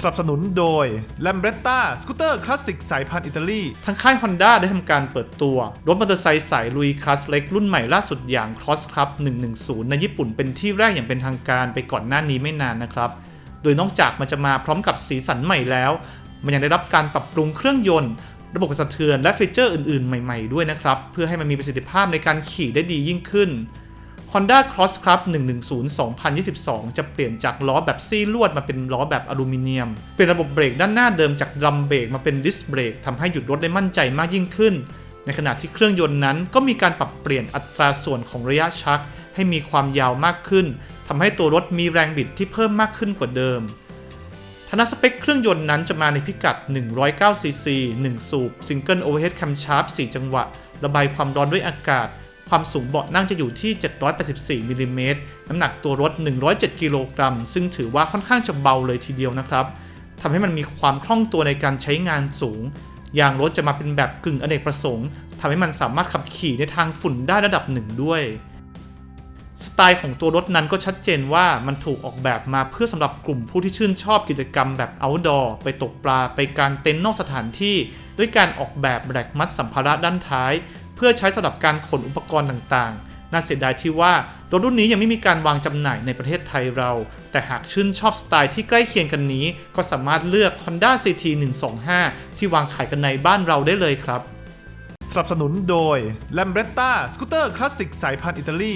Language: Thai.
สนับสนุนโดย Lambretta สกูตเตอร์คลาสสิกสายพันธุ์อิตาลีทางค่าย Honda ได้ทำการเปิดตัว รถมอเตอร์ไซค์สายลุยคลาสเล็กรุ่นใหม่ล่าสุดอย่าง Cross Club 110 ในญี่ปุ่นเป็นที่แรกอย่างเป็นทางการไปก่อนหน้านี้ไม่นานนะครับ โดยนอกจากมันจะมาพร้อมกับสีสันใหม่แล้ว มันยังได้รับการปรับปรุงเครื่องยนต์ ระบบกระสะเทือนและฟีเจอร์อื่นๆ ใหม่ ๆ ด้วยนะครับเพื่อให้มันมีประสิทธิภาพในการขี่ได้ดียิ่งขึ้น Honda Cross Club 110 2022 จะเปลี่ยนจากล้อแบบซี่ลวดมาเป็นล้อแบบอลูมิเนียม เป็นระบบเบรกด้านหน้าเดิมจากดรัมเบรกมาเป็นดิสเบรกทำให้หยุดรถได้มั่นใจมากยิ่งขึ้น ในขณะที่เครื่องยนต์นั้นก็มีการปรับเปลี่ยนอัตราส่วนของระยะชัก ให้มีความยาวมากขึ้นทำให้ตัวรถมีแรงบิดที่เพิ่มมากขึ้นกว่าเดิมทนาสเปคเครื่องยนต์นั้นจะมาในพิกัด 109ซีซี1สูบ Single Overhead Camshaft 4 จังหวะ ระบายความร้อนด้วยอากาศ ความสูงเบาะนั่งจะอยู่ที่ 784มิลลิเมตรน้ำหนักตัวรถ 107 กิโลกรัม ซึ่งถือว่าค่อนข้างจะเบาเลยทีเดียวนะครับทำให้มันมีความคล่องตัวในการใช้งานสูง ยางรถจะมาเป็นแบบกึ่งอเนกประสงค์ทำให้มันสามารถขับขี่ในทางฝุ่นได้ระดับหนึ่งด้วยสไตล์ของตัวรถนั้นก็ชัดเจนว่ามันถูกออกแบบมาเพื่อสำหรับกลุ่มผู้ที่ชื่นชอบกิจกรรมแบบ outdoor ไปตกปลาไปกางเต็นท์นอกสถานที่ ด้วยการออกแบบแรกมัดสัมภาระด้านท้าย พื่อใช้สำหรับการขนอุปกรณ์ต่างๆ น่าเสียดายที่ว่ารถรุ่นนี้ยังไม่มีการวางจำหน่ายในประเทศไทยเรา แต่หากชื่นชอบสไตล์ที่ใกล้เคียงกันนี้ ก็สามารถเลือก Honda CT 125ที่วางขายกันในบ้านเราได้เลยครับสนับสนุนโดย Lambretta สกูตเตอร์คลาสสิกสายพันธุ์อิตาลี